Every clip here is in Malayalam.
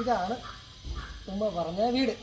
ഇതാണ് ഉമ്മ പറഞ്ഞ വീട്.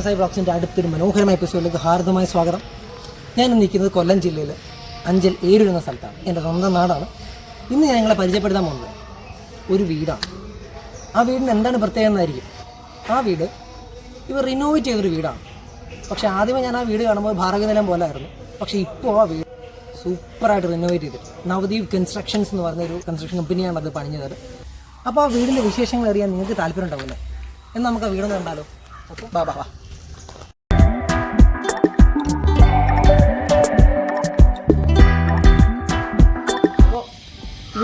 പ്രശസ്തായി ബ്ലോഗ്സിന്റെ അടുത്തൊരു മനോഹരമായ എപ്പിസോഡിലേക്ക് ഹാർദമായ സ്വാഗതം. ഞാൻ നിൽക്കുന്നത് കൊല്ലം ജില്ലയിൽ അഞ്ചൽ ഏരൂർ എന്ന സ്ഥലത്താണ്. എന്റെ സ്വന്തം നാടാണ്. ഇന്ന് ഞാൻ നിങ്ങളെ പരിചയപ്പെടുത്താൻ പോകുന്നത് ഒരു വീടാണ്. ആ വീടിന് എന്താണ് പ്രത്യേകത എന്നായിരിക്കും? ആ വീട് ഇവർ റിനോവേറ്റ് ചെയ്തൊരു വീടാണ്. പക്ഷേ ആദ്യമേ ഞാൻ ആ വീട് കാണുമ്പോൾ ഭാരകനിലം പോലെ ആയിരുന്നു. പക്ഷേ ഇപ്പോൾ ആ വീട് സൂപ്പറായിട്ട് റിനോവേറ്റ് ചെയ്തിട്ട് നവദീപ് കൺസ്ട്രക്ഷൻസ് എന്ന് പറഞ്ഞൊരു കൺസ്ട്രക്ഷൻ കമ്പനിയാണ് അത് പണിഞ്ഞത്. അപ്പോൾ ആ വീടിന്റെ വിശേഷങ്ങൾ അറിയാൻ നിങ്ങൾക്ക് താല്പര്യം ഉണ്ടാവില്ലേ എന്നാൽ നമുക്ക് ആ വീടൊന്ന് കണ്ടാലോ. ഓക്കെ ബാ ബാ ബാ.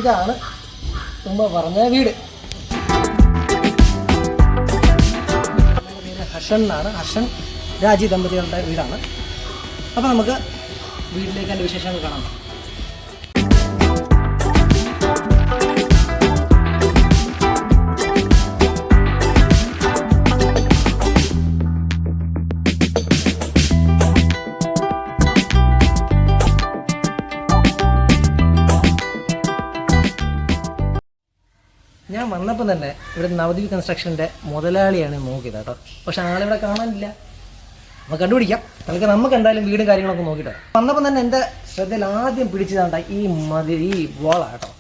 ഇതാണ് തുമ്പ പറഞ്ഞ വീട്. പേര് ഹർഷൻ എന്നാണ്. ഹർഷൻ രാജി ദമ്പതികളുടെ വീടാണ്. അപ്പോൾ നമുക്ക് വീട്ടിലേക്ക് എന്റെ വിശേഷങ്ങൾ കാണാം. ഞാൻ വന്നപ്പോൾ തന്നെ ഇവിടെ നവദ്വീപ് കൺസ്ട്രക്ഷന്റെ മുതലാളിയാണ് നോക്കിയത് കേട്ടോ. പക്ഷെ ആളിവിടെ കാണാനില്ല. നമുക്ക് കണ്ടുപിടിക്കാം. നമുക്ക് നമുക്ക് എന്തായാലും വീടും കാര്യങ്ങളൊക്കെ നോക്കിയിട്ട് വന്നപ്പോൾ തന്നെ എന്റെ ശ്രദ്ധയിൽ ആദ്യം പിടിച്ചതാണ്ട ഈ മതി ഈ വോളാണ് കേട്ടോ.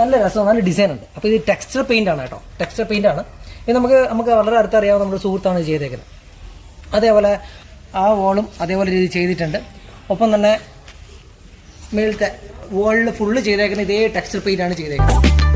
നല്ല രസം നല്ല ഡിസൈൻ ഉണ്ട്. അപ്പോൾ ഇത് ടെക്സ്ചർ പെയിന്റ് ആണ് കേട്ടോ. ടെക്സ്ചർ പെയിന്റ് ആണ്. ഇത് നമുക്ക് നമുക്ക് വളരെ അടുത്തറിയാവുന്ന നമ്മുടെ സുഹൃത്താണ് ചെയ്തേക്കുന്നത്. അതേപോലെ ആ വോളും അതേപോലെ രീതി ചെയ്തിട്ടുണ്ട്. ഒപ്പം തന്നെ മേളത്തെ വോളിൽ ഫുള്ള് ചെയ്തേക്കുന്ന ഇതേ ടെക്സ്ചർ പെയിന്റ് ആണ് ചെയ്തേക്കുന്നത്.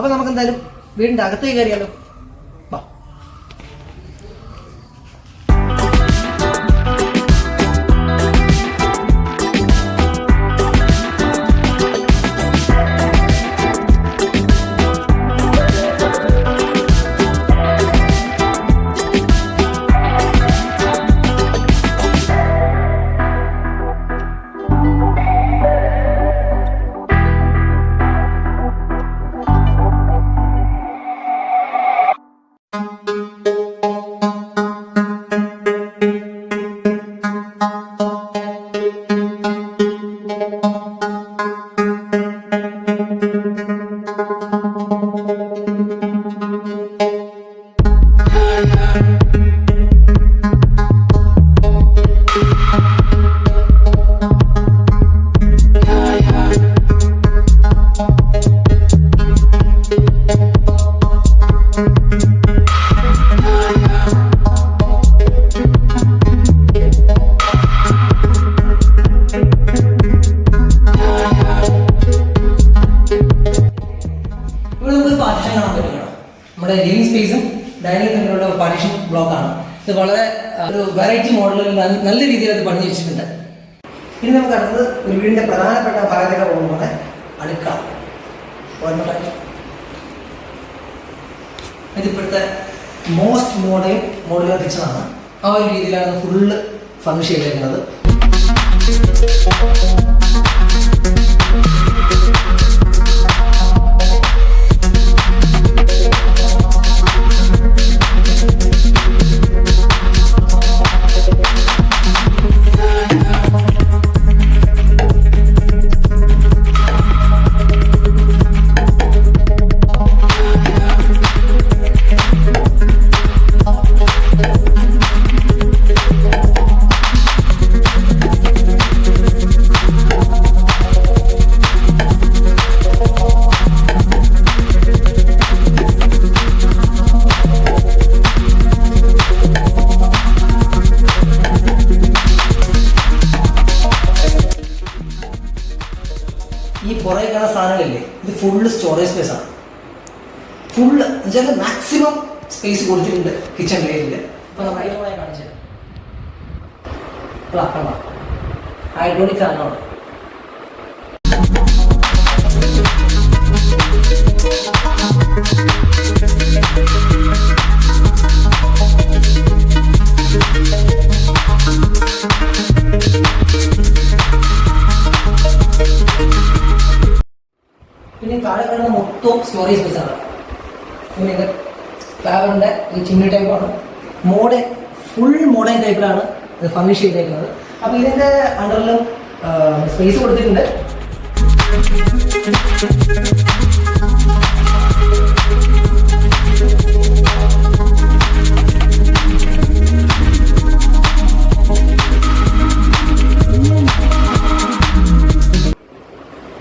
അപ്പൊ നമുക്ക് എന്തായാലും വീടിന്റെ അകത്തേക്ക് കയറിയാലോ? മോസ്റ്റ് മോഡേൺ മോഡുലർ കിച്ചൺ ആണ്. ആ ഒരു രീതിയിലാണ് ഫുള്ള് ഫംഗ്ഷൻ ചെയ്തേക്കുന്നത്. ഫുള്ള് സ്റ്റോറേജ് സ്പേസ് ആണ്. ഫുള്ള് എന്നുവെച്ചാൽ മാക്സിമം സ്പേസ് കൊടുത്തിട്ടുണ്ട് കിച്ചൺ നമ്മൾ ഐറ്റമായി കാണിച്ചത് ഹൈഡ്രോളിക് സാധനമാണ് പിന്നെ താഴെ മൊത്തം സ്റ്റോറേജ് ആണ്. പിന്നെ ഇത് ഈ ഒരു ചിമ്മിനി ടൈപ്പാണ് മോഡേൺ ഫുൾ മോഡേൺ ടൈപ്പിലാണ് ഇത് ഫർണിഷ് ചെയ്തേക്കുന്നത്. അപ്പോൾ ഇതിന്റെ അണ്ടറിലും സ്പേസ് കൊടുത്തിട്ടുണ്ട്.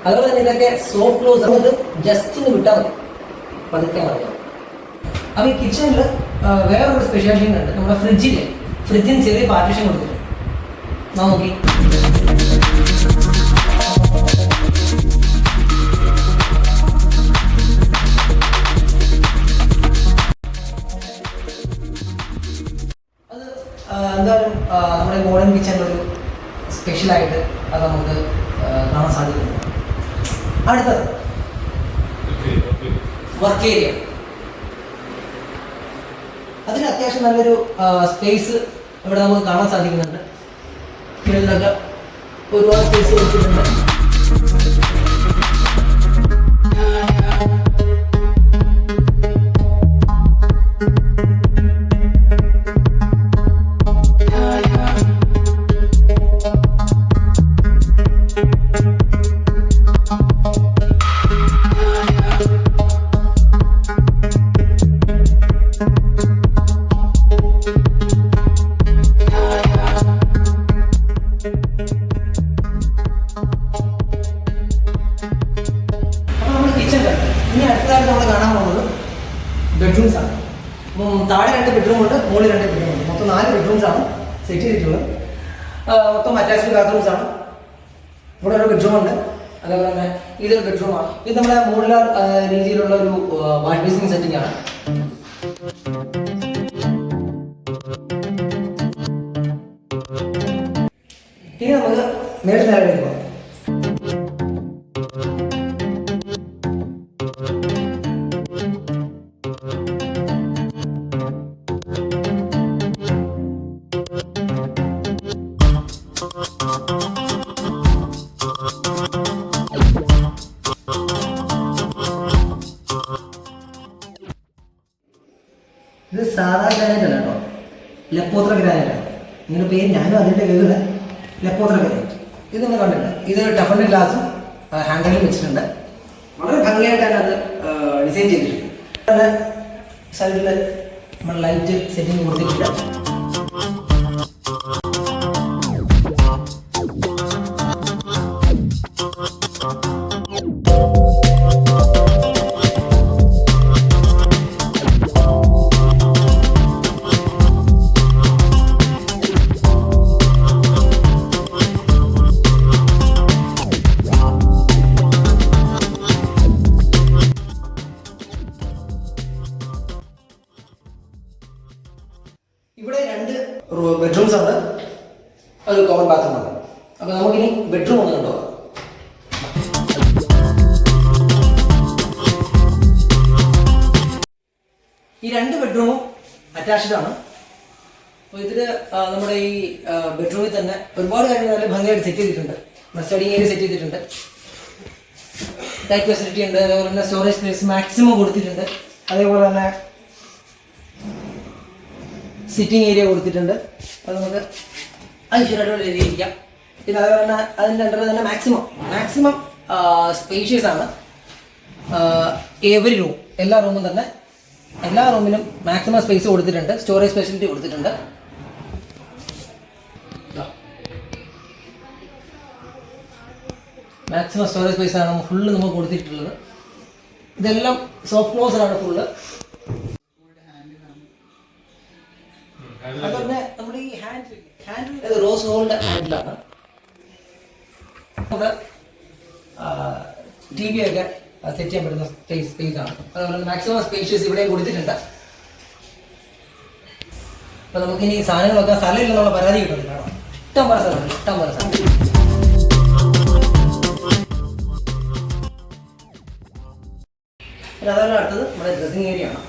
അതുപോലെ തന്നെ ഇതൊക്കെ സോഫ്റ്റ് ക്ലോസ് നമുക്ക് ജസ്റ്റ് വിട്ടാൽ മതി. പതുക്കെ മതി. അപ്പോൾ ഈ കിച്ചണിൽ വേറൊരു സ്പെഷ്യാലിറ്റി ഉണ്ട്. നമ്മുടെ ഫ്രിഡ്ജിൽ ഫ്രിഡ്ജിന് ചെറിയ പാർട്ടീഷൻ കൊടുത്തിട്ടുണ്ട്. നോക്കി. സ്പേസ് ഇവിടെ നമുക്ക് കാണാൻ സാധിക്കുന്നുണ്ട്. ഇതിലൊക്കെ ഒരുപാട് സ്പേസ് കൊടുത്തിട്ടുണ്ട് ബെഡ്റൂംസ് ആണ്. അപ്പം താഴെ രണ്ട് ബെഡ്റൂം ഉണ്ട് മുകളിൽ രണ്ട് ബെഡ്റൂം ഉണ്ട്. മൊത്തം നാല് ബെഡ്റൂംസ് ആണ് സെറ്റ് ചെയ്തിട്ടുള്ളത്. മൊത്തം അറ്റാച്ച്ഡ് ബാത്റൂംസ് ആണ്. ഇവിടെ ഒരു ബെഡ്റൂം ഉണ്ട്. അതേപോലെ തന്നെ ഇതൊരു ബെഡ്റൂം ആണ്. ഇത് നമ്മുടെ മോഡുലാർ രീതിയിലുള്ള ഒരു വാഷ് ബേസിംഗ് സെറ്റിംഗ് ആണ്. ഇനി നമുക്ക് മേളിൽ നേരം ഞാനും അതിന്റെ ഗതിയുടെ ലെപ്പോത്ര ഗ്രാനൈറ്റ് ഇത് നിങ്ങൾ കണ്ടിട്ടുണ്ട് ഇത് ടഫറിന്റെ ഗ്ലാസും ഹാൻഡിലും വെച്ചിട്ടുണ്ട്. വളരെ ഭംഗിയായിട്ടാണ് അത് ഡിസൈൻ ചെയ്തിട്ടുണ്ട്. സൈഡിൽ നമ്മൾ ലൈറ്റ് സെറ്റിംഗ് കൊടുത്തിട്ടുണ്ട്. ഈ രണ്ട് ബെഡ്റൂമും അറ്റാച്ച്ഡ് ആണ്. അപ്പോൾ ഇതിൽ നമ്മുടെ ഈ ബെഡ്റൂമിൽ തന്നെ ഒരുപാട് കാര്യങ്ങൾ നല്ല ഭംഗിയായിട്ട് സെറ്റ് ചെയ്തിട്ടുണ്ട്. സ്റ്റഡിങ് ഏരിയ സെറ്റ് ചെയ്തിട്ടുണ്ട്. ലൈറ്റ് ഫെസിലിറ്റി ഉണ്ട് അതേപോലെ തന്നെ സ്റ്റോറേജ് സ്പേസ് മാക്സിമം കൊടുത്തിട്ടുണ്ട്. അതേപോലെ തന്നെ സിറ്റിംഗ് ഏരിയ കൊടുത്തിട്ടുണ്ട്. അത് നമുക്ക് ഐശ്വര്യമായിട്ടുള്ള ഏരിയ ഇരിക്കാം. പിന്നെ അതേപോലെ തന്നെ അതിന്റെ അണ്ടർ തന്നെ മാക്സിമം മാക്സിമം സ്പേഷ്യസ് ആണ്. എവറി റൂം എല്ലാ റൂമും തന്നെ എല്ലാ റൂമിലും മാക്സിമം സ്പേസ് കൊടുത്തിട്ടുണ്ട് സ്റ്റോറേജ് ഫെസിലിറ്റി കൊടുത്തിട്ടുണ്ട്. മാക്സിമം സ്റ്റോറേജ് സ്പേസ് ആണ് ഫുള്ള് നമുക്ക് കൊടുത്തിട്ടുള്ളത്. ഇതെല്ലാം സോഫ്റ്റ് ക്ലോസർ ആണ് ഫുള്ള് അതുപോലെ നമ്മുടെ ഈ റോസ് ഹോൾഡ് ഹാൻഡിലാണ് ടി വി ഒക്കെ സെറ്റ് ചെയ്യാൻ പറ്റുന്ന സ്പേസ് സ്പേസ് ആണ്. അതുപോലെ മാക്സിമം സ്പേഷ്യസ് ഇവിടെയും കൊടുത്തിട്ടുണ്ട്. അപ്പൊ നമുക്കിനി സാധനങ്ങളൊക്കെ സ്ഥലമില്ലെന്നുള്ള പരാതി കിട്ടുന്നുണ്ട് കേട്ടോ. ഇഷ്ടം പോലെ സ്ഥലമുണ്ട് ഇഷ്ടം പോലെ സ്ഥലം അതുപോലെ അടുത്തത്. നമ്മുടെ ഡ്രസ്സിങ് ഏരിയ ആണ്.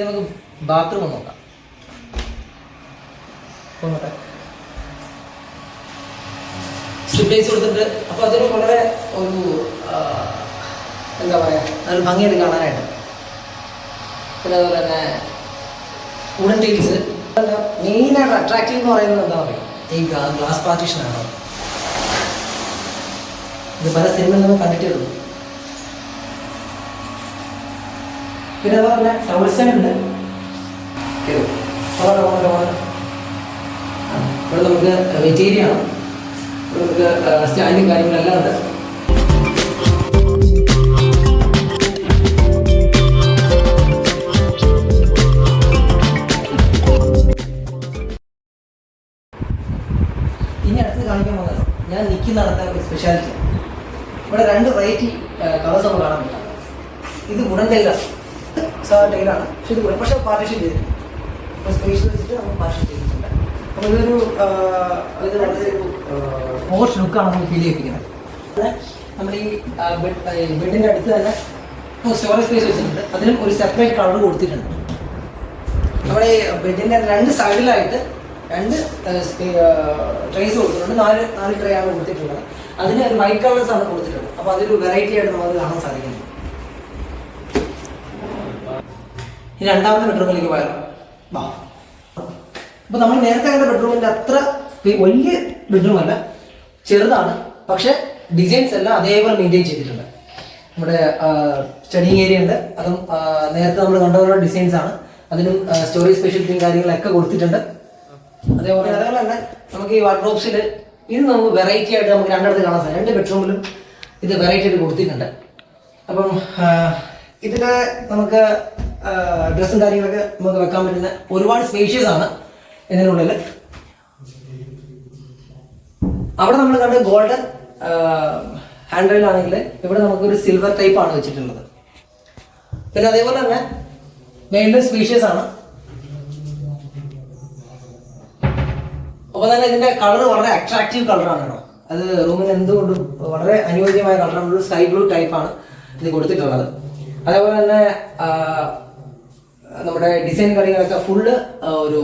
ഇനി നമുക്ക് ബാത്റൂം നോക്കാം. നോക്കട്ടെ കൊടുത്തിട്ട് അപ്പോൾ അതൊരു വളരെ ഒരു എന്താ പറയുക നല്ല ഭംഗിയായിട്ട് കാണാനായിട്ട്. പിന്നെ അതുപോലെ തന്നെ വുഡൻ ടീൽസ് മെയിനായിട്ട് അട്രാക്റ്റീവ് എന്ന് പറയുന്നത് എന്താ പറയുക ഈ ഗ്ലാസ് പാർട്ടീഷനാണ് ഇത് പല സിനിമയിൽ നമ്മൾ കണ്ടിട്ടുള്ളൂ പിന്നെ അതുപോലെ പറഞ്ഞ ടൗൾ സ്റ്റാൻഡ് കേട്ടോ. അവിടെ അവിടെ അവിടെ. ആ, ഇവിടെ നമുക്ക് വെജീരിയാണ് ഇവിടെ നമുക്ക് സ്റ്റാൻഡും കാര്യങ്ങളെല്ലാം ഉണ്ട്. ഇനി അടുത്ത് കാണിക്കാൻ പോകുന്നത് ഞാൻ നിൽക്കുന്ന അടുത്ത ഒരു സ്പെഷ്യാലിറ്റി ഇവിടെ രണ്ട് വെറൈറ്റി കളേഴ്സ് നമുക്ക് കാണാൻ പറ്റും. ഇത് ടൈലാണ് സാധാ ടൈലാണ് പക്ഷെ ഇത് പക്ഷെ പാർട്ടീഷൻ ചെയ്തിട്ടുണ്ട് സ്പേസ് വെച്ചിട്ട് നമ്മൾ പാർട്ടീഷൻ ചെയ്തിട്ടുണ്ട്. അപ്പോൾ ഇതൊരു ഇത് വളരെ ഒരു ലുക്കാണ് നമ്മൾ ഫീൽ ചെയ്യിപ്പിക്കുന്നത്. നമ്മൾ ഈ ബെഡിന്റെ അടുത്ത് തന്നെ സ്റ്റോറേജ് സ്പേസ് വെച്ചിട്ടുണ്ട്. അതിനും ഒരു സെപ്പറേറ്റ് കളർ കൊടുത്തിട്ടുണ്ട്. നമ്മുടെ ഈ ബെഡിന്റെ രണ്ട് സൈഡിലായിട്ട് രണ്ട് ട്രേസ് കൊടുത്തിട്ടുണ്ട്. നാല് നാല് ട്രേ ആണ് കൊടുത്തിട്ടുള്ളത്. അതിന് വൈറ്റ് കളേഴ്സ് ആണ് കൊടുത്തിട്ടുള്ളത്. അപ്പോൾ അതൊരു വെറൈറ്റി ആയിട്ട് നമുക്ക് കാണാൻ സാധിക്കുന്നു. ഈ രണ്ടാമത്തെ ബെഡ്റൂമിലേക്ക് പോയാലോ? വാ. അപ്പൊ നമ്മൾ നേരത്തെ കണ്ട ബെഡ്റൂമിന്റെ അത്ര വലിയ ബെഡ്റൂം അല്ല ചെറുതാണ്. പക്ഷേ ഡിസൈൻസ് എല്ലാം അതേപോലെ മെയിന്റെയിൻ ചെയ്തിട്ടുണ്ട്. നമ്മുടെ സ്റ്റഡിങ് ഏരിയ ഉണ്ട്. അതും നേരത്തെ നമ്മൾ കണ്ടതുള്ള ഡിസൈൻസ് ആണ്. അതിനും സ്റ്റോറേജ് സ്പെഷ്യലിറ്റിയും കാര്യങ്ങളൊക്കെ കൊടുത്തിട്ടുണ്ട്. അതേപോലെ അതേപോലെ തന്നെ നമുക്ക് ഈ വാർഡ്രോബ്സിൽ ഇത് നമുക്ക് വെറൈറ്റി ആയിട്ട് നമുക്ക് രണ്ടിടത്ത് കാണാൻ സാധിക്കും. രണ്ട് ബെഡ്റൂമിലും ഇത് വെറൈറ്റി ആയിട്ട് കൊടുത്തിട്ടുണ്ട്. അപ്പം ഇതിൽ നമുക്ക് ഡ്രസ്സും കാര്യങ്ങളൊക്കെ നമുക്ക് വെക്കാൻ പറ്റുന്ന ഒരുപാട് സ്പേഷ്യസ് ആണ് ഇതിനുള്ളിൽ അവിടെ നമ്മൾ കണ്ട ഗോൾഡൻ ഹാൻഡ് റെയിൽ ആണെങ്കിൽ ഇവിടെ നമുക്ക് ഒരു സിൽവർ ടൈപ്പ് ആണ് വെച്ചിട്ടുള്ളത്. പിന്നെ അതേപോലെ തന്നെ മെയിന്റെ സ്പീഷ്യസ് ആണ്. അപ്പോൾ തന്നെ ഇതിന്റെ കളർ വളരെ അട്രാക്റ്റീവ് കളറാണ് കേട്ടോ. അത് റൂമിന് എന്തുകൊണ്ടും വളരെ അനുയോജ്യമായ കളറാണ് ഒരു സ്കൈ ബ്ലൂ ടൈപ്പാണ് ഇത് കൊടുത്തിട്ടുള്ളത്. അതേപോലെ തന്നെ നമ്മുടെ ഡിസൈൻ കാര്യങ്ങളൊക്കെ ഫുള്ള് ഒരു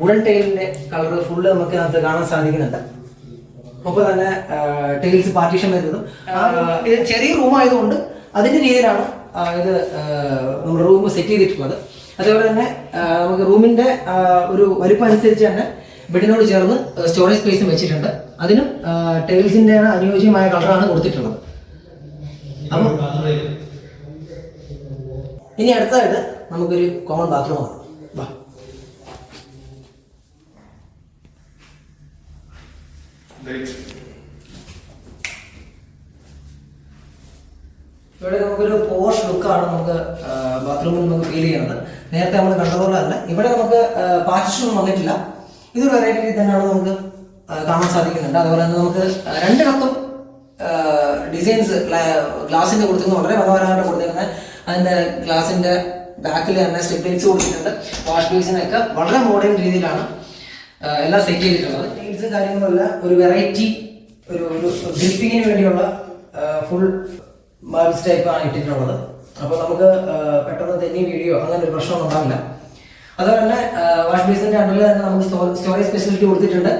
വുഡൻ ടൈലിന്റെ കളർ ഫുള്ള് നമുക്ക് അതിനകത്ത് കാണാൻ സാധിക്കുന്നുണ്ട്. ഒപ്പം തന്നെ ടൈൽസ് പാർട്ടീഷൻ വരുന്നതും ഇത് ചെറിയ റൂം ആയതുകൊണ്ട് അതിന്റെ രീതിയിലാണ് ഇത് നമ്മുടെ റൂം സെറ്റ് ചെയ്തിട്ടുള്ളത്. അതേപോലെ തന്നെ നമുക്ക് റൂമിന്റെ ഒരു വലിപ്പം അനുസരിച്ച് തന്നെ ബെഡിനോട് ചേർന്ന് സ്റ്റോറേജ് സ്പേസും വെച്ചിട്ടുണ്ട്. അതിനും ടൈൽസിന്റെ അനുയോജ്യമായ കളറാണ് കൊടുത്തിട്ടുള്ളത്. ഇനി അടുത്തതായിട്ട് നമുക്കൊരു കോമൺ ബാത്റൂം ആണ്. വാ. ഇവിടെ നമുക്കൊരു പോഷ് ലുക്കാണ് നമുക്ക് ബാത്റൂമിൽ നമുക്ക് ഫീൽ ചെയ്യുന്നത്. നേരത്തെ നമ്മൾ കണ്ടതുപോലെ തന്നെ ഇവിടെ നമുക്ക് പാർട്ടിഷൻ വന്നിട്ടില്ല. ഇതൊരു വെറൈറ്റി തന്നെയാണ് നമുക്ക് കാണാൻ സാധിക്കുന്നുണ്ട്. അതുപോലെ തന്നെ നമുക്ക് രണ്ടിടത്തും ഡിസൈൻസ് ഗ്ലാസിന്റെ കൊടുത്തിരുന്നത് വളരെ മനോഹരമായിട്ട് കൊടുത്തിരുന്നത്. അതിന്റെ ഗ്ലാസിന്റെ ബാക്കിൽ തന്നെ സ്ട്രിപ്പ് ലൈറ്റ്സ് കൊടുത്തിട്ടുണ്ട്. വാഷ് ബേസിനൊക്കെ വളരെ മോഡേൺ രീതിയിലാണ് എല്ലാം സെറ്റ് ചെയ്തിട്ടുള്ളത്. ലൈറ്റ്സും കാര്യങ്ങളെല്ലാം ഒരു വെറൈറ്റി ഒരു ഒരു ഗ്രിപ്പിങ്ങിന് വേണ്ടിയുള്ള ഫുൾ മാർബിൾസ് ടൈപ്പ് ആണ് ഇട്ടിട്ടുള്ളത്. അപ്പോൾ നമുക്ക് പെട്ടെന്ന് തെന്നി വീഡിയോ അങ്ങനെ ഒരു പ്രശ്നമൊന്നും ഉണ്ടാവില്ല. അതുപോലെ തന്നെ വാഷ് ബേസിന്റെ അണ്ടറിൽ തന്നെ നമുക്ക് സ്റ്റോറേജ് ഫെസിലിറ്റി കൊടുത്തിട്ടുണ്ട്.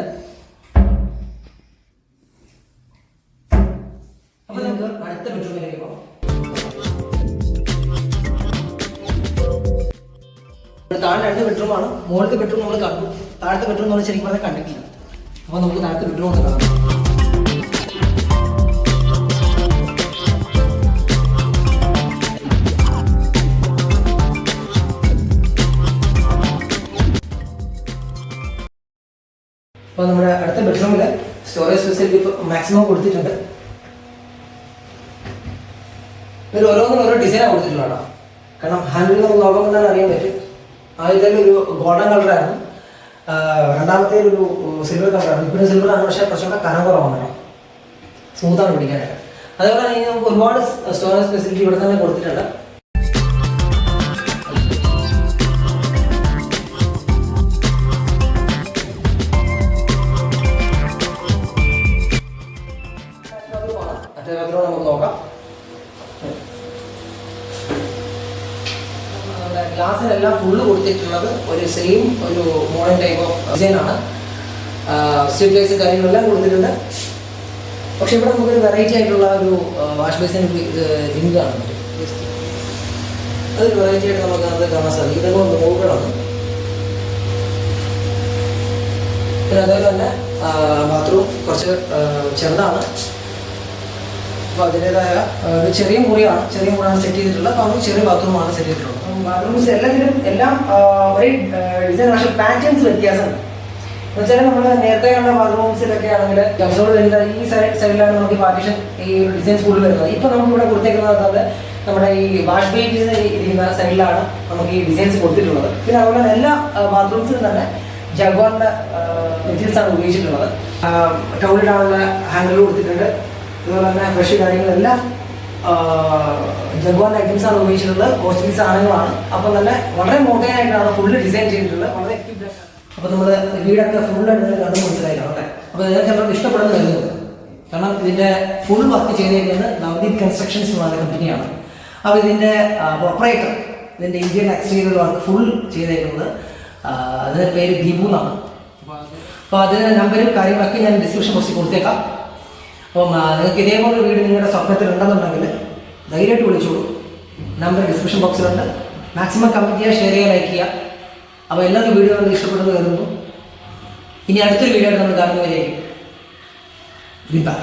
താഴെ രണ്ട് ബെഡ്റൂമാണ് മുകളിലത്തെ ബെഡ്റൂം നമ്മൾ കണ്ടു താഴത്തെ ബെഡ്റൂം നമ്മൾ ശരിക്കും പറഞ്ഞാൽ കണ്ടിട്ടില്ല. അപ്പോൾ നമുക്ക് താഴത്തെ ബെഡ്റൂം ഒന്ന് കാണാം. അപ്പോൾ നമ്മുടെ അടുത്ത ബെഡ്റൂമിൽ സ്റ്റോറേജ് ഫെസിലിറ്റി മാക്സിമം കൊടുത്തിട്ടുണ്ട്. ഇവർ ഓരോന്നും ഓരോ ഡിസൈനാണ് കൊടുത്തിട്ടുള്ളതാണ് കാരണം ഹാൻഡിൽ നമുക്ക് നോക്കുമ്പോൾ തന്നെ അറിയാൻ പറ്റും. ആദ്യത്തെ ഒരു ഗോൾഡൻ കളറായിരുന്നു രണ്ടാമത്തെ ഒരു സിൽവർ കളറാണ് ഇപ്പോഴും സിൽവർ ആണ് പക്ഷേ കുറച്ചുകൂടെ കനം കുറവാണ് സ്മൂത്താണ് പിടിക്കാനായിട്ട്. അതേപോലെ തന്നെ നമുക്ക് ഒരുപാട് സ്റ്റോറേജ് ഫെസിലിറ്റി ഇവിടെ തന്നെ കൊടുത്തിട്ടുണ്ട്. ഗ്ലാസ്സിലെല്ലാം ഫുള്ള് കൊടുത്തിട്ടുള്ളത് ഒരു സെയിം ഒരു മോഡേൺ ടൈപ്പ് ഓഫ് ഡിസൈൻ ആണ്. സ്റ്റിക്കേഴ്സ് കാര്യങ്ങളെല്ലാം കൊടുത്തിട്ടുണ്ട്. പക്ഷെ ഇവിടെ നമുക്കൊരു വെറൈറ്റി ആയിട്ടുള്ള ഒരു വാഷ് ബേസിൻ ലിങ്ക് കാണാൻ പറ്റും. അതൊരു വെറൈറ്റി ആയിട്ട് നമുക്ക് അത് കാണാൻ സാധിക്കും. ഇതൊക്കെ ഒന്ന് നോക്കണം. പിന്നെ അതേപോലെ തന്നെ ബാത്റൂം കുറച്ച് ചെറുതാണ്. അപ്പോൾ അതിന്റെതായ ഒരു ചെറിയ മുറിയാണ്. ചെറിയ മുറിയാണ് സെറ്റ് ചെയ്തിട്ടുള്ളത്. അപ്പോൾ നമുക്ക് ചെറിയ ബാത്റൂമാണ് സെറ്റ് ചെയ്തിട്ടുള്ളത്. ബാത്റൂംസ് എല്ലാത്തിലും എല്ലാം ഒരേ ഡിസൈൻ പക്ഷേ പാറ്റേൺസ് വ്യത്യാസമുണ്ട് എന്നുവെച്ചാൽ നമ്മൾ നേരത്തെ കണ്ട ബാത്റൂംസിലൊക്കെ ആണെങ്കിൽ ജംസോട് വരുന്ന ഈ സൈഡ് സൈഡിലാണ് നമുക്ക് പാർട്ടീഷൻ ഈ ഡിസൈൻസ് കൂടുതൽ വരുന്നത്. ഇപ്പൊ നമുക്ക് ഇവിടെ കൊടുത്തേക്കുന്നത് നമ്മുടെ ഈ വാഷ് ബേബീസ് ഇരിക്കുന്ന സൈഡിലാണ് നമുക്ക് ഈ ഡിസൈൻസ് കൊടുത്തിട്ടുള്ളത്. പിന്നെ അതുപോലെ എല്ലാ ബാത്റൂംസിലും തന്നെ ജഗ്വാറിന്റെ മെറ്റീരിയൽസ് ആണ് ഉപയോഗിച്ചിട്ടുള്ളത്. ടൗണിലാണുള്ള ഹാൻഡിൽ കൊടുത്തിട്ടുണ്ട്. അതുപോലെ തന്നെ ഫ്രഷ് കാര്യങ്ങളെല്ലാം ജഗ്വാറിന്റെ ഐറ്റംസ് ആണ് ഉപയോഗിച്ചിട്ടുള്ളത്. കോസ്റ്റ്ലി സാധനങ്ങളാണ്. അപ്പോൾ തന്നെ വളരെ മോഡേൺ ആയിട്ടാണ് ഫുള്ള് ഡിസൈൻ ചെയ്തിട്ടുള്ളത്. വളരെ അപ്പോൾ നമ്മൾ വീടൊക്കെ ഫുൾ നിങ്ങൾ കണ്ടു മനസ്സിലായിട്ടാണ് കാണട്ടെ അപ്പോൾ നിങ്ങൾക്ക് എല്ലാവർക്കും ഇഷ്ടപ്പെടുന്ന കരുതുന്നു കാരണം ഇതിന്റെ ഫുൾ വർക്ക് ചെയ്തിരിക്കുന്നത് നവദീപ് കൺസ്ട്രക്ഷൻസ് എന്ന് പറയുന്ന കമ്പനിയാണ് അപ്പോൾ ഇതിന്റെ ഓപ്പറേറ്റർ ഇതിന്റെ ഇന്ത്യൻ എക്സ്റ്റീരിയർ വർക്ക് ഫുൾ ചെയ്തേക്കുന്നത് അതിന്റെ അതിന്റെ പേര് ദീപു എന്നാണ്. അപ്പോൾ അതിന്റെ നമ്പരും കാര്യങ്ങളൊക്കെ ഞാൻ ഡിസ്ക്രിപ്ഷൻ ബോക്സിൽ കൊടുത്തേക്കാം. അപ്പം നിങ്ങൾക്ക് ഇതേപോലെ വീട് നിങ്ങളുടെ സ്വപ്നത്തിൽ ഉണ്ടെന്നുണ്ടെങ്കിൽ ധൈര്യമായിട്ട് വിളിച്ചോളൂ. നമ്പർ ഡിസ്ക്രിപ്ഷൻ ബോക്സിലുണ്ട്. മാക്സിമം കമന്റ് ചെയ്യുക ഷെയർ ചെയ്യുക ലൈക്ക് ചെയ്യുക. അപ്പോൾ എല്ലാവർക്കും വീഡിയോ കണ്ട് ഇഷ്ടപ്പെടുന്നു കരുതുന്നു. ഇനി അടുത്തൊരു വീഡിയോ നമ്മൾ കാണുന്നവരേക്കും ഗുഡ് ബൈ